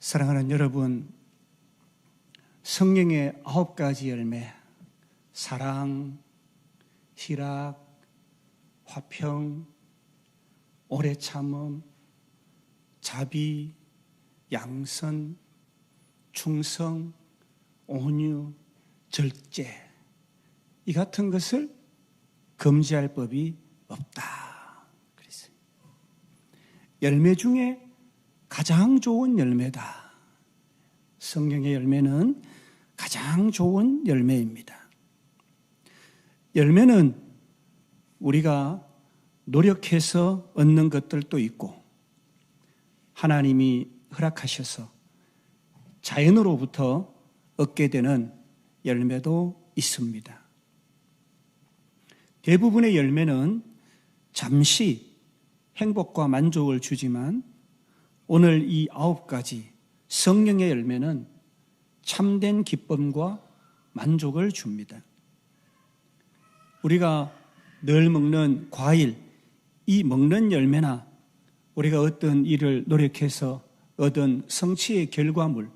사랑하는 여러분, 성령의 아홉 가지 열매, 사랑, 희락, 화평, 오래 참음, 자비, 양선, 충성, 온유, 절제, 이 같은 것을 금지할 법이 없다. 그랬어요. 열매 중에 가장 좋은 열매다. 성령의 열매는 가장 좋은 열매입니다. 열매는 우리가 노력해서 얻는 것들도 있고 하나님이 허락하셔서 자연으로부터 얻게 되는 열매도 있습니다. 대부분의 열매는 잠시 행복과 만족을 주지만 오늘 이 아홉 가지 성령의 열매는 참된 기쁨과 만족을 줍니다. 우리가 늘 먹는 과일, 이 먹는 열매나 우리가 어떤 일을 노력해서 얻은 성취의 결과물,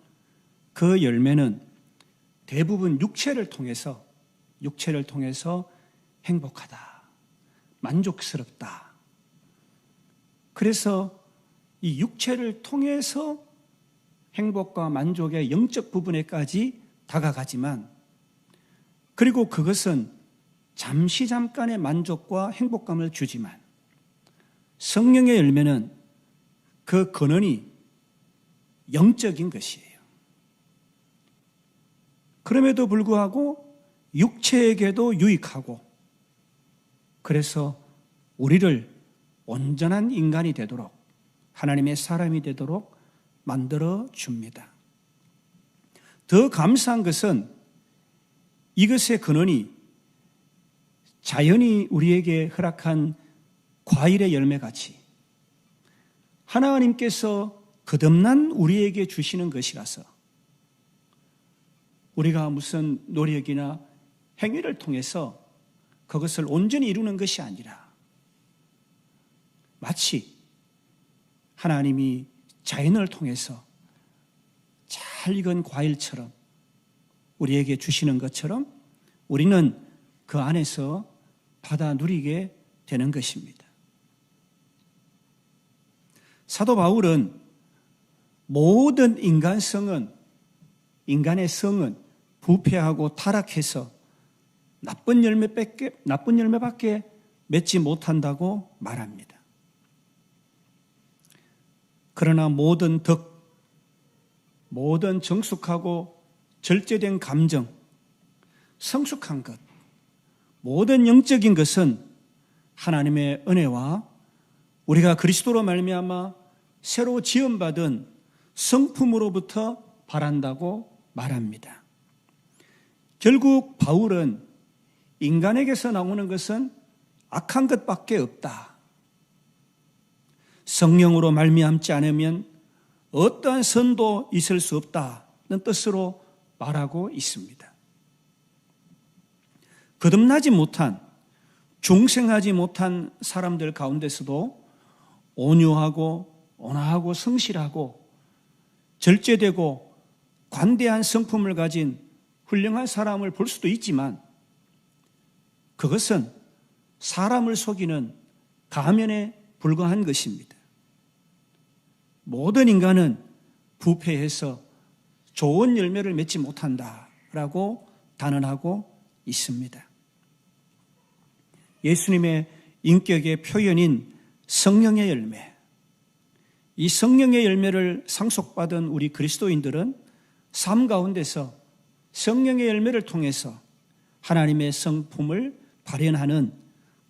그 열매는 대부분 육체를 통해서, 육체를 통해서 행복하다, 만족스럽다. 그래서 이 육체를 통해서 행복과 만족의 영적 부분에까지 다가가지만, 그리고 그것은 잠시 잠깐의 만족과 행복감을 주지만, 성령의 열매는 그 근원이 영적인 것이에요. 그럼에도 불구하고 육체에게도 유익하고, 그래서 우리를 온전한 인간이 되도록 하나님의 사람이 되도록 만들어 줍니다. 더 감사한 것은 이것의 근원이 자연이 우리에게 허락한 과일의 열매 같이 하나님께서 거듭난 우리에게 주시는 것이라서 우리가 무슨 노력이나 행위를 통해서 그것을 온전히 이루는 것이 아니라 마치 하나님이 자연을 통해서 잘 익은 과일처럼 우리에게 주시는 것처럼 우리는 그 안에서 받아 누리게 되는 것입니다. 사도 바울은 모든 인간성은 인간의 성은 부패하고 타락해서 나쁜 열매밖에 나쁜 열매밖에 맺지 못한다고 말합니다. 그러나 모든 덕, 모든 정숙하고 절제된 감정, 성숙한 것, 모든 영적인 것은 하나님의 은혜와 우리가 그리스도로 말미암아 새로 지음받은 성품으로부터 바란다고 말합니다. 결국 바울은 인간에게서 나오는 것은 악한 것밖에 없다. 성령으로 말미암지 않으면 어떠한 선도 있을 수 없다는 뜻으로 말하고 있습니다. 거듭나지 못한 중생하지 못한 사람들 가운데서도 온유하고 온화하고 성실하고 절제되고 관대한 성품을 가진 훌륭한 사람을 볼 수도 있지만 그것은 사람을 속이는 가면에 불과한 것입니다. 모든 인간은 부패해서 좋은 열매를 맺지 못한다라고 단언하고 있습니다. 예수님의 인격의 표현인 성령의 열매. 이 성령의 열매를 상속받은 우리 그리스도인들은 삶 가운데서 성령의 열매를 통해서 하나님의 성품을 발현하는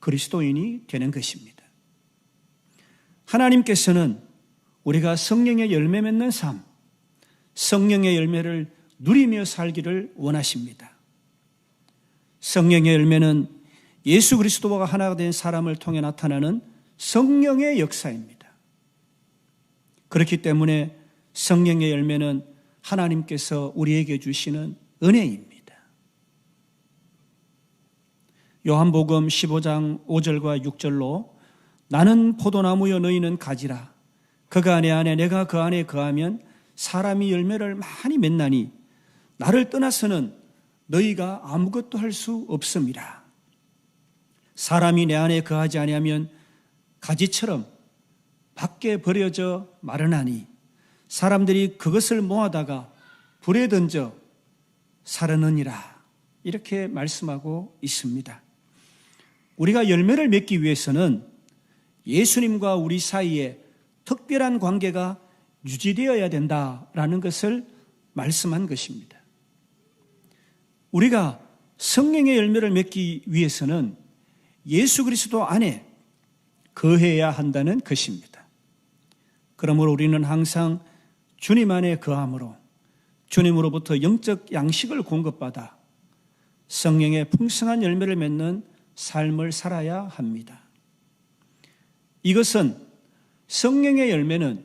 그리스도인이 되는 것입니다. 하나님께서는 우리가 성령의 열매 맺는 삶, 성령의 열매를 누리며 살기를 원하십니다. 성령의 열매는 예수 그리스도와 하나가 된 사람을 통해 나타나는 성령의 역사입니다. 그렇기 때문에 성령의 열매는 하나님께서 우리에게 주시는 은혜입니다. 요한복음 15장 5절과 6절로 나는 포도나무여 너희는 가지라. 그가 내 안에 내가 그 안에 거하면 사람이 열매를 많이 맺나니 나를 떠나서는 너희가 아무것도 할 수 없음이라. 사람이 내 안에 거하지 아니하면 가지처럼 밖에 버려져 마르나니 사람들이 그것을 모아다가 불에 던져 사르느니라. 이렇게 말씀하고 있습니다. 우리가 열매를 맺기 위해서는 예수님과 우리 사이에 특별한 관계가 유지되어야 된다라는 것을 말씀한 것입니다. 우리가 성령의 열매를 맺기 위해서는 예수 그리스도 안에 거해야 한다는 것입니다. 그러므로 우리는 항상 주님 안에 거함으로 주님으로부터 영적 양식을 공급받아 성령의 풍성한 열매를 맺는 삶을 살아야 합니다. 이것은 성령의 열매는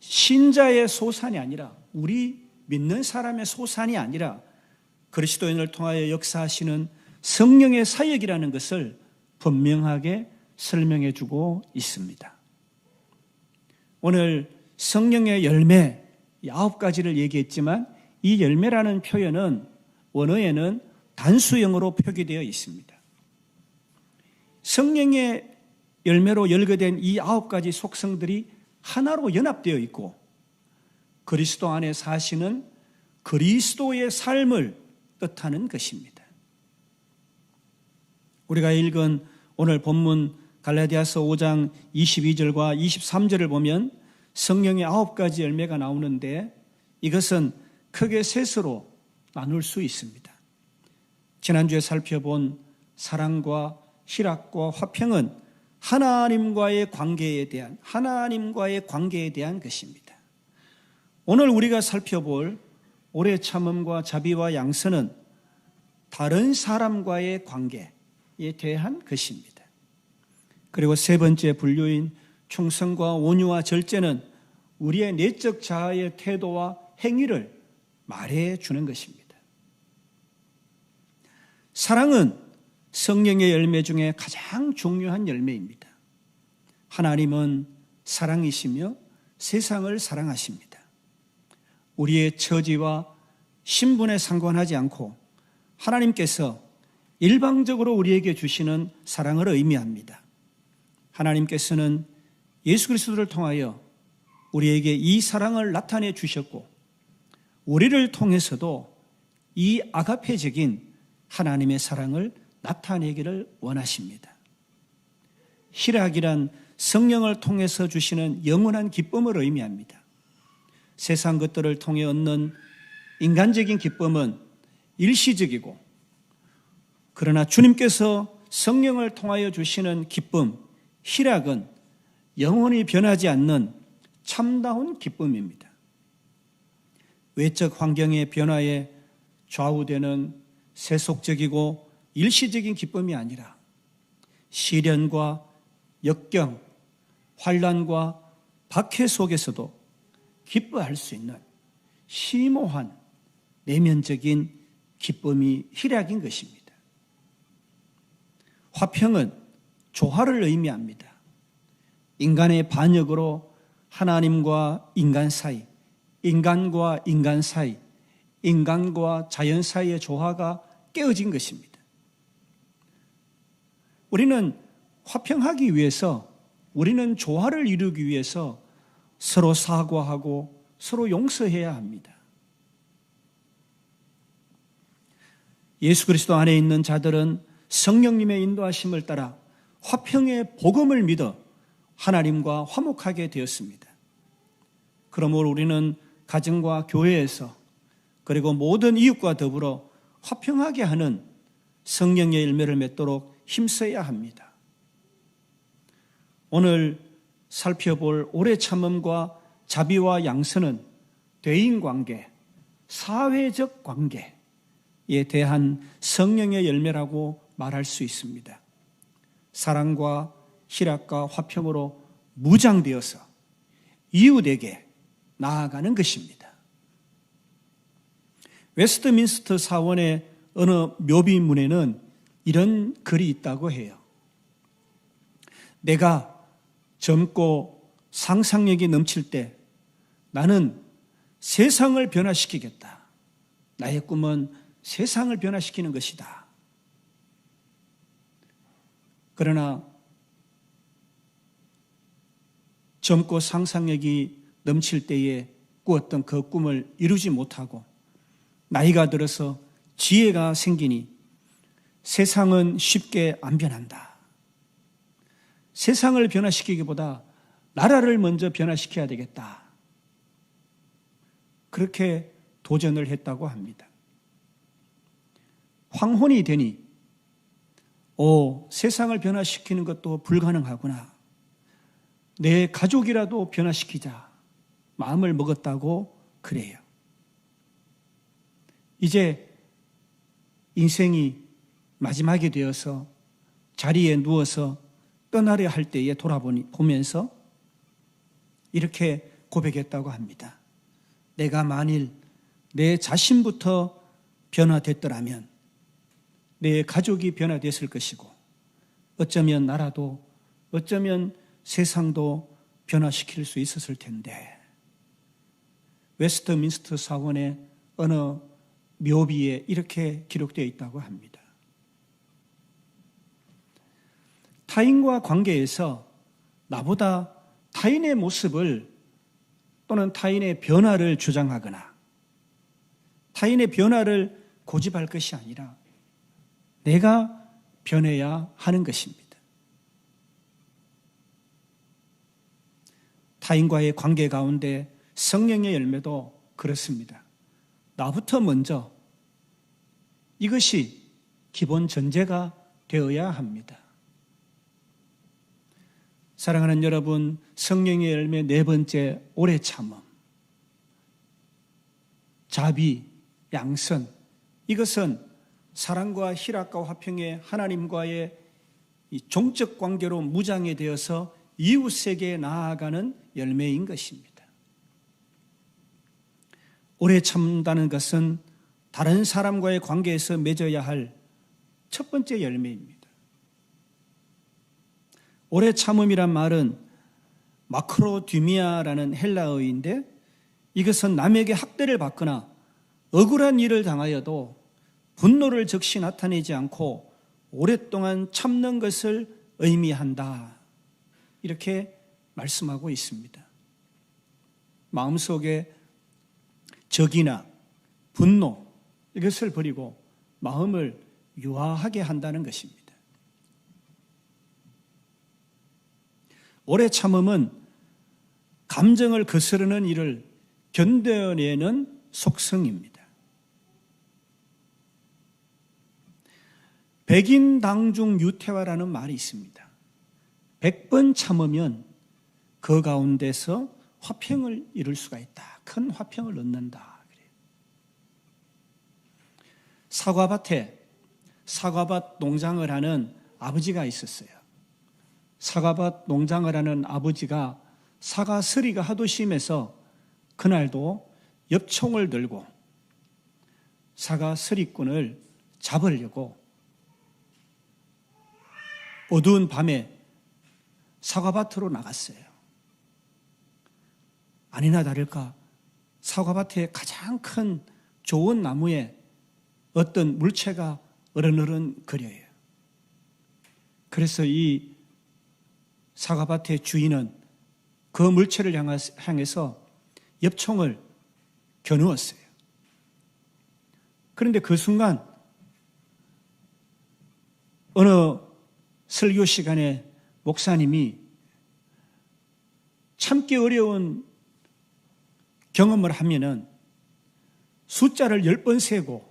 신자의 소산이 아니라 우리 믿는 사람의 소산이 아니라 그리스도인을 통하여 역사하시는 성령의 사역이라는 것을 분명하게 설명해 주고 있습니다. 오늘 성령의 열매 아홉 가지를 얘기했지만 이 열매라는 표현은 원어에는 단수형으로 표기되어 있습니다. 성령의 열매로 열거된 이 아홉 가지 속성들이 하나로 연합되어 있고 그리스도 안에 사시는 그리스도의 삶을 뜻하는 것입니다. 우리가 읽은 오늘 본문 갈라디아서 5장 22절과 23절을 보면 성령의 아홉 가지 열매가 나오는데 이것은 크게 셋으로 나눌 수 있습니다. 지난주에 살펴본 사랑과 희락과 화평은 하나님과의 관계에 대한 하나님과의 관계에 대한 것입니다. 오늘 우리가 살펴볼 오래 참음과 자비와 양선은 다른 사람과의 관계에 대한 것입니다. 그리고 세 번째 분류인 충성과 온유와 절제는 우리의 내적 자아의 태도와 행위를 말해 주는 것입니다. 사랑은 성령의 열매 중에 가장 중요한 열매입니다. 하나님은 사랑이시며 세상을 사랑하십니다. 우리의 처지와 신분에 상관하지 않고 하나님께서 일방적으로 우리에게 주시는 사랑을 의미합니다. 하나님께서는 예수 그리스도를 통하여 우리에게 이 사랑을 나타내 주셨고 우리를 통해서도 이 아가페적인 하나님의 사랑을 나타내기를 원하십니다. 희락이란 성령을 통해서 주시는 영원한 기쁨을 의미합니다. 세상 것들을 통해 얻는 인간적인 기쁨은 일시적이고 그러나 주님께서 성령을 통하여 주시는 기쁨, 희락은 영원히 변하지 않는 참다운 기쁨입니다. 외적 환경의 변화에 좌우되는 세속적이고 일시적인 기쁨이 아니라 시련과 역경, 환란과 박해 속에서도 기뻐할 수 있는 심오한 내면적인 기쁨이 희락인 것입니다. 화평은 조화를 의미합니다. 인간의 반역으로 하나님과 인간 사이, 인간과 인간 사이, 인간과 자연 사이의 조화가 깨어진 것입니다. 우리는 화평하기 위해서 우리는 조화를 이루기 위해서 서로 사과하고 서로 용서해야 합니다. 예수 그리스도 안에 있는 자들은 성령님의 인도하심을 따라 화평의 복음을 믿어 하나님과 화목하게 되었습니다. 그러므로 우리는 가정과 교회에서 그리고 모든 이웃과 더불어 화평하게 하는 성령의 열매를 맺도록 힘써야 합니다. 오늘 살펴볼 오래 참음과 자비와 양선은 대인 관계, 사회적 관계에 대한 성령의 열매라고 말할 수 있습니다. 사랑과 희락과 화평으로 무장되어서 이웃에게 나아가는 것입니다. 웨스트민스터 사원의 어느 묘비문에는 이런 글이 있다고 해요. 내가 젊고 상상력이 넘칠 때 나는 세상을 변화시키겠다. 나의 꿈은 세상을 변화시키는 것이다. 그러나 젊고 상상력이 넘칠 때에 꾸었던 그 꿈을 이루지 못하고 나이가 들어서 지혜가 생기니 세상은 쉽게 안 변한다. 세상을 변화시키기보다 나라를 먼저 변화시켜야 되겠다. 그렇게 도전을 했다고 합니다. 황혼이 되니, 오, 세상을 변화시키는 것도 불가능하구나. 내 가족이라도 변화시키자. 마음을 먹었다고 그래요. 이제 인생이 마지막이 되어서 자리에 누워서 떠나려 할 때에 돌아보니 보면서 이렇게 고백했다고 합니다. 내가 만일 내 자신부터 변화됐더라면 내 가족이 변화됐을 것이고 어쩌면 나라도 어쩌면 세상도 변화시킬 수 있었을 텐데 웨스트민스터 사원의 어느 묘비에 이렇게 기록되어 있다고 합니다. 타인과 관계에서 나보다 타인의 모습을 또는 타인의 변화를 주장하거나 타인의 변화를 고집할 것이 아니라 내가 변해야 하는 것입니다. 타인과의 관계 가운데 성령의 열매도 그렇습니다. 나부터 먼저 이것이 기본 전제가 되어야 합니다. 사랑하는 여러분, 성령의 열매 네 번째 오래 참음. 자비, 양선. 이것은 사랑과 희락과 화평의 하나님과의 종적 관계로 무장이 되어서 이웃에게 나아가는 열매인 것입니다. 오래 참는다는 것은 다른 사람과의 관계에서 맺어야 할 첫 번째 열매입니다. 오래 참음이란 말은 마크로듀미아라는 헬라어인데 이것은 남에게 학대를 받거나 억울한 일을 당하여도 분노를 즉시 나타내지 않고 오랫동안 참는 것을 의미한다. 이렇게 말씀하고 있습니다. 마음속에 적이나 분노 이것을 버리고 마음을 유화하게 한다는 것입니다. 오래 참음은 감정을 거스르는 일을 견뎌내는 속성입니다. 백인 당중 유태화라는 말이 있습니다. 백 번 참으면 그 가운데서 화평을 이룰 수가 있다. 큰 화평을 얻는다. 사과밭에 사과밭 농장을 하는 아버지가 있었어요. 사과밭 농장을 하는 아버지가 사과 서리가 하도 심해서 그날도 엽총을 들고 사과 서리꾼을 잡으려고 어두운 밤에 사과밭으로 나갔어요. 아니나 다를까 사과밭의 가장 큰 좋은 나무에 어떤 물체가 어른어른 거려요. 그래서 이 사과밭의 주인은 그 물체를 향해서 엽총을 겨누었어요. 그런데 그 순간 어느 설교 시간에 목사님이 참기 어려운 경험을 하면은 숫자를 열 번 세고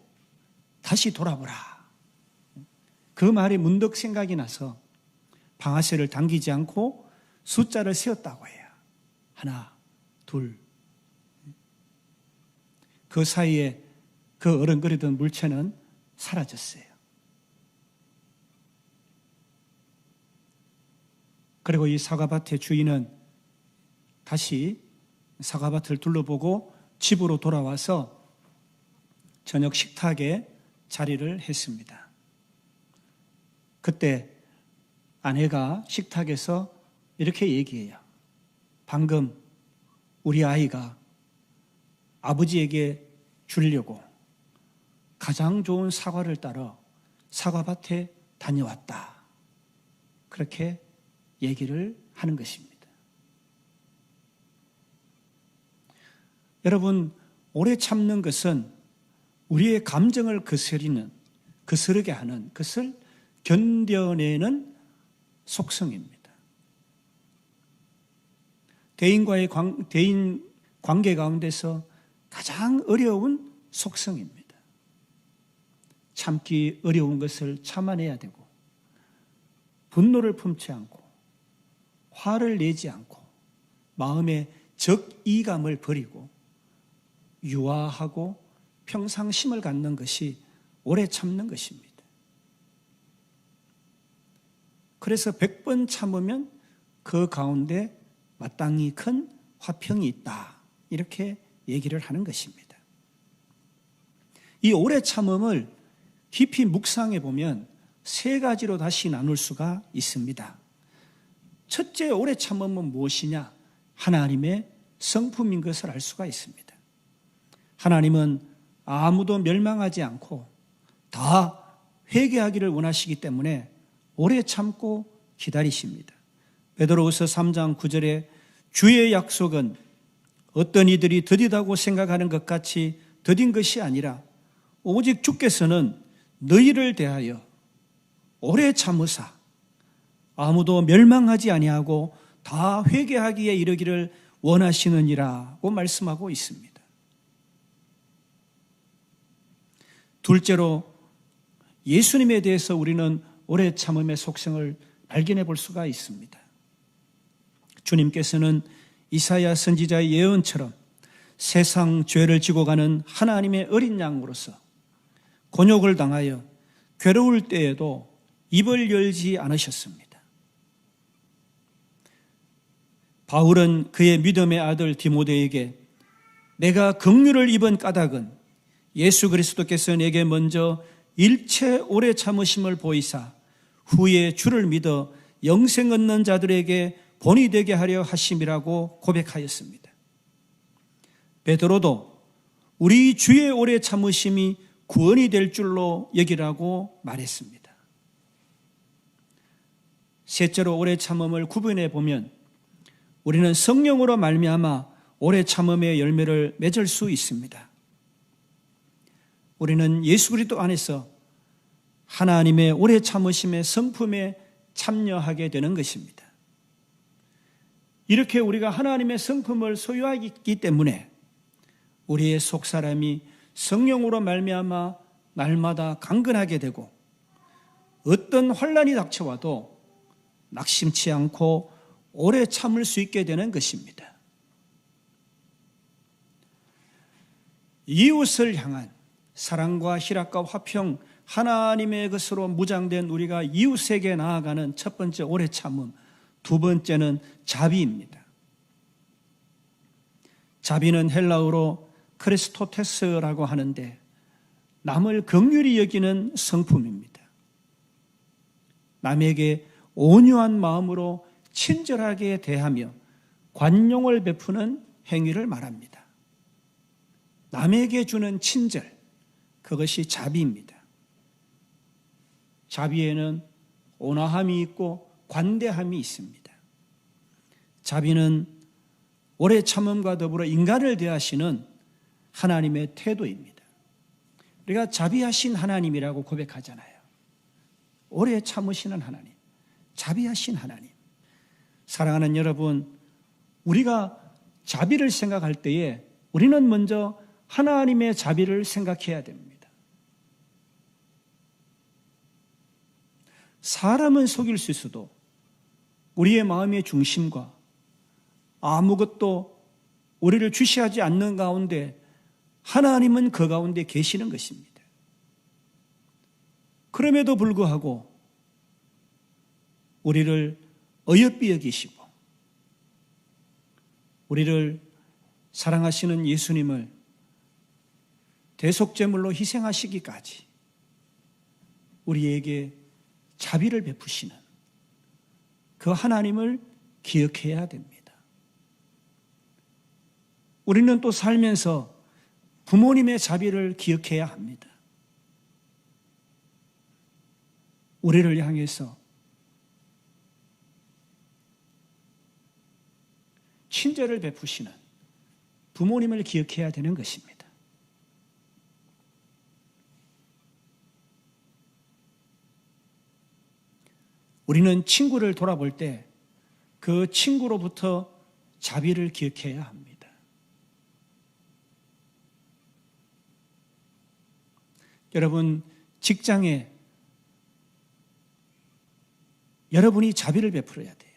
다시 돌아보라. 그 말이 문득 생각이 나서 방아쇠를 당기지 않고 숫자를 세웠다고 해요. 하나, 둘. 그 사이에 그 어른거리던 물체는 사라졌어요. 그리고 이 사과밭의 주인은 다시 사과밭을 둘러보고 집으로 돌아와서 저녁 식탁에 자리를 했습니다. 그때 아내가 식탁에서 이렇게 얘기해요. 방금 우리 아이가 아버지에게 주려고 가장 좋은 사과를 따러 사과밭에 다녀왔다. 그렇게 얘기를 하는 것입니다. 여러분, 오래 참는 것은 우리의 감정을 거스리는, 거스르게 하는 것을 견뎌내는 속성입니다. 대인과의 관, 대인 관계 가운데서 가장 어려운 속성입니다. 참기 어려운 것을 참아내야 되고, 분노를 품지 않고, 화를 내지 않고, 마음의 적이감을 버리고, 유아하고 평상심을 갖는 것이 오래 참는 것입니다. 그래서 100번 참으면 그 가운데 마땅히 큰 화평이 있다. 이렇게 얘기를 하는 것입니다. 이 오래 참음을 깊이 묵상해 보면 세 가지로 다시 나눌 수가 있습니다. 첫째 오래 참음은 무엇이냐? 하나님의 성품인 것을 알 수가 있습니다. 하나님은 아무도 멸망하지 않고 다 회개하기를 원하시기 때문에 오래 참고 기다리십니다. 베드로후서 3장 9절에 주의 약속은 어떤 이들이 더디다고 생각하는 것 같이 더딘 것이 아니라 오직 주께서는 너희를 대하여 오래 참으사 아무도 멸망하지 아니하고 다 회개하기에 이르기를 원하시느니라고 말씀하고 있습니다. 둘째로 예수님에 대해서 우리는 오래 참음의 속성을 발견해 볼 수가 있습니다. 주님께서는 이사야 선지자의 예언처럼 세상 죄를 지고 가는 하나님의 어린 양으로서 곤욕을 당하여 괴로울 때에도 입을 열지 않으셨습니다. 바울은 그의 믿음의 아들 디모데에게 내가 긍휼을 입은 까닭은 예수 그리스도께서 내게 먼저 일체 오래 참으심을 보이사 후에 주를 믿어 영생 얻는 자들에게 본이 되게 하려 하심이라고 고백하였습니다. 베드로도 우리 주의 오래 참으심이 구원이 될 줄로 여기라고 말했습니다. 셋째로 오래 참음을 구분해 보면 우리는 성령으로 말미암아 오래 참음의 열매를 맺을 수 있습니다. 우리는 예수 그리스도 안에서 하나님의 오래 참으심의 성품에 참여하게 되는 것입니다. 이렇게 우리가 하나님의 성품을 소유하기 때문에 우리의 속 사람이 성령으로 말미암아 날마다 강건하게 되고 어떤 환란이 닥쳐와도 낙심치 않고 오래 참을 수 있게 되는 것입니다. 이웃을 향한 사랑과 희락과 화평 하나님의 것으로 무장된 우리가 이웃에게 나아가는 첫 번째 오래 참음, 두 번째는 자비입니다. 자비는 헬라어로 크리스토테스라고 하는데 남을 긍휼히 여기는 성품입니다. 남에게 온유한 마음으로 친절하게 대하며 관용을 베푸는 행위를 말합니다. 남에게 주는 친절, 그것이 자비입니다. 자비에는 온화함이 있고 관대함이 있습니다. 자비는 오래 참음과 더불어 인간을 대하시는 하나님의 태도입니다. 우리가 자비하신 하나님이라고 고백하잖아요. 오래 참으시는 하나님, 자비하신 하나님. 사랑하는 여러분, 우리가 자비를 생각할 때에 우리는 먼저 하나님의 자비를 생각해야 됩니다. 사람은 속일 수 있어도 우리의 마음의 중심과 아무것도 우리를 주시하지 않는 가운데 하나님은 그 가운데 계시는 것입니다. 그럼에도 불구하고 우리를 어여삐 여기시고 우리를 사랑하시는 예수님을 대속제물로 희생하시기까지 우리에게 자비를 베푸시는 그 하나님을 기억해야 됩니다. 우리는 또 살면서 부모님의 자비를 기억해야 합니다. 우리를 향해서 친절을 베푸시는 부모님을 기억해야 되는 것입니다. 우리는 친구를 돌아볼 때 그 친구로부터 자비를 기억해야 합니다. 여러분, 직장에 여러분이 자비를 베풀어야 돼요.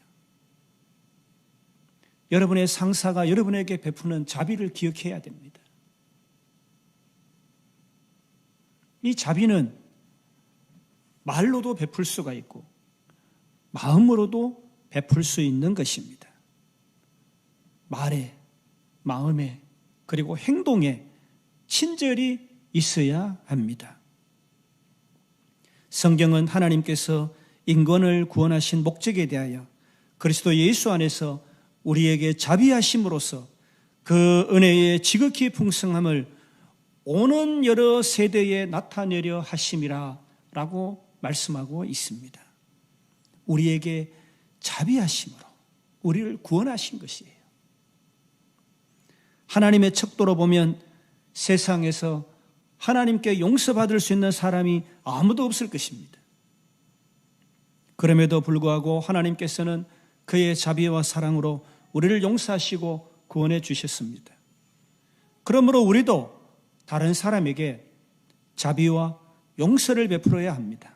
여러분의 상사가 여러분에게 베푸는 자비를 기억해야 됩니다. 이 자비는 말로도 베풀 수가 있고 마음으로도 베풀 수 있는 것입니다. 말에, 마음에, 그리고 행동에 친절이 있어야 합니다. 성경은 하나님께서 인권을 구원하신 목적에 대하여 그리스도 예수 안에서 우리에게 자비하심으로써 그 은혜의 지극히 풍성함을 오는 여러 세대에 나타내려 하심이라 라고 말씀하고 있습니다. 우리에게 자비하심으로 우리를 구원하신 것이에요. 하나님의 척도로 보면 세상에서 하나님께 용서받을 수 있는 사람이 아무도 없을 것입니다. 그럼에도 불구하고 하나님께서는 그의 자비와 사랑으로 우리를 용서하시고 구원해 주셨습니다. 그러므로 우리도 다른 사람에게 자비와 용서를 베풀어야 합니다.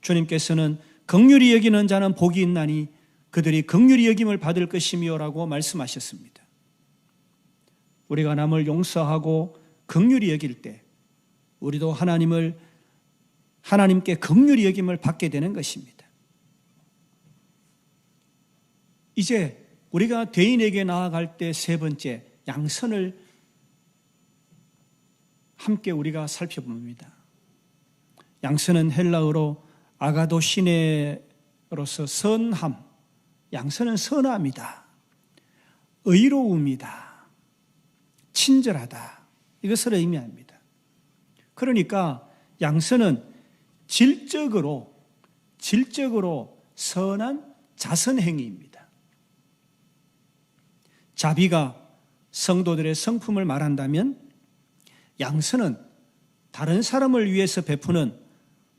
주님께서는 극률이 여기는 자는 복이 있나니 그들이 극률이 여김을 받을 것이며라고 말씀하셨습니다. 우리가 남을 용서하고 극률이 여길 때 우리도 하나님을 하나님께 극률이 여김을 받게 되는 것입니다. 이제 우리가 대인에게 나아갈 때 세 번째 양선을 함께 우리가 살펴봅니다. 양선은 헬라어로 아가도 시내로서 선함, 양선은 선함이다. 의로움이다. 친절하다. 이것을 의미합니다. 그러니까 양선은 질적으로, 질적으로 선한 자선행위입니다. 자비가 성도들의 성품을 말한다면 양선은 다른 사람을 위해서 베푸는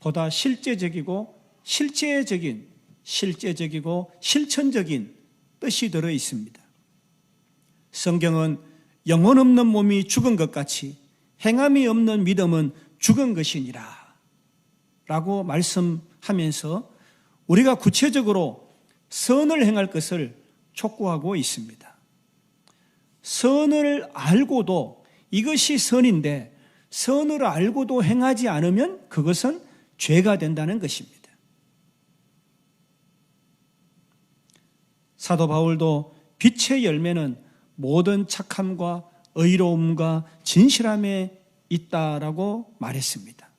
보다 실제적이고 실제적인 실제적이고 실천적인 뜻이 들어 있습니다. 성경은 영혼 없는 몸이 죽은 것 같이 행함이 없는 믿음은 죽은 것이니라. 라고 말씀하면서 우리가 구체적으로 선을 행할 것을 촉구하고 있습니다. 선을 알고도 이것이 선인데 선을 알고도 행하지 않으면 그것은 죄가 된다는 것입니다. 사도 바울도 빛의 열매는 모든 착함과 의로움과 진실함에 있다라고 말했습니다.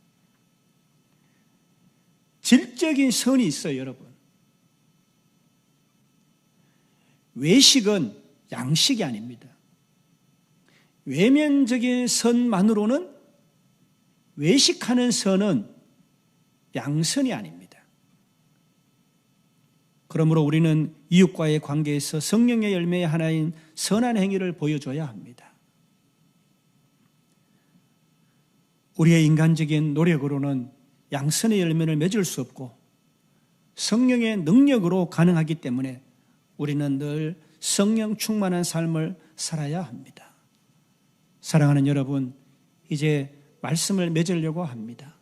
질적인 선이 있어요, 여러분. 외식은 양식이 아닙니다. 외면적인 선만으로는 외식하는 선은 양선이 아닙니다. 그러므로 우리는 이웃과의 관계에서 성령의 열매의 하나인 선한 행위를 보여줘야 합니다. 우리의 인간적인 노력으로는 양선의 열매를 맺을 수 없고 성령의 능력으로 가능하기 때문에 우리는 늘 성령 충만한 삶을 살아야 합니다. 사랑하는 여러분, 이제 말씀을 맺으려고 합니다.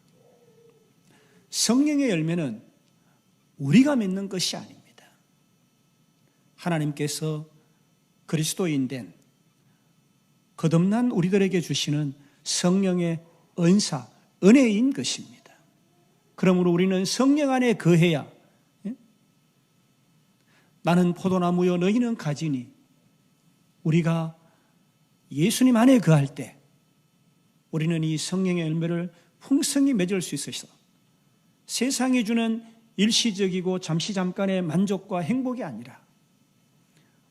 성령의 열매는 우리가 맺는 것이 아닙니다. 하나님께서 그리스도인 된 거듭난 우리들에게 주시는 성령의 은사, 은혜인 것입니다. 그러므로 우리는 성령 안에 거해야 예? 나는 포도나무요 너희는 가지니 우리가 예수님 안에 거할 때 우리는 이 성령의 열매를 풍성히 맺을 수 있어서 세상이 주는 일시적이고 잠시 잠깐의 만족과 행복이 아니라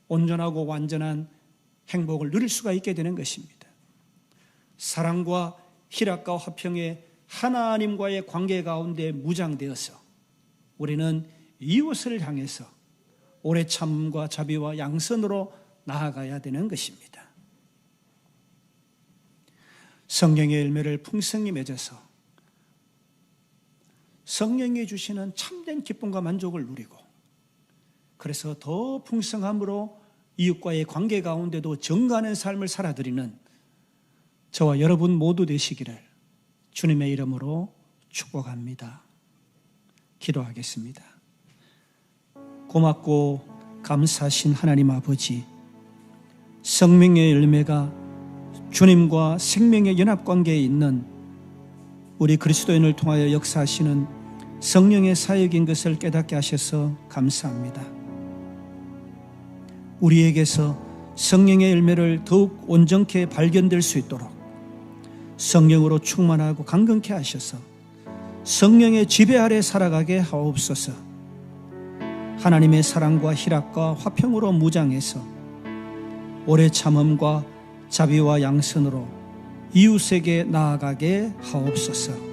온전하고 완전한 행복을 누릴 수가 있게 되는 것입니다. 사랑과 희락과 화평의 하나님과의 관계 가운데 무장되어서 우리는 이웃을 향해서 오래 참음과 자비와 양선으로 나아가야 되는 것입니다. 성령의 열매를 풍성히 맺어서 성령이 주시는 참된 기쁨과 만족을 누리고 그래서 더 풍성함으로 이웃과의 관계 가운데도 정가하는 삶을 살아드리는 저와 여러분 모두 되시기를 주님의 이름으로 축복합니다. 기도하겠습니다. 고맙고 감사하신 하나님 아버지, 성명의 열매가 주님과 생명의 연합 관계에 있는 우리 그리스도인을 통하여 역사하시는 성령의 사역인 것을 깨닫게 하셔서 감사합니다. 우리에게서 성령의 열매를 더욱 온전케 발견될 수 있도록 성령으로 충만하고 강건케 하셔서 성령의 지배 아래 살아가게 하옵소서. 하나님의 사랑과 희락과 화평으로 무장해서 오래 참음과 자비와 양선으로 이웃에게 나아가게 하옵소서.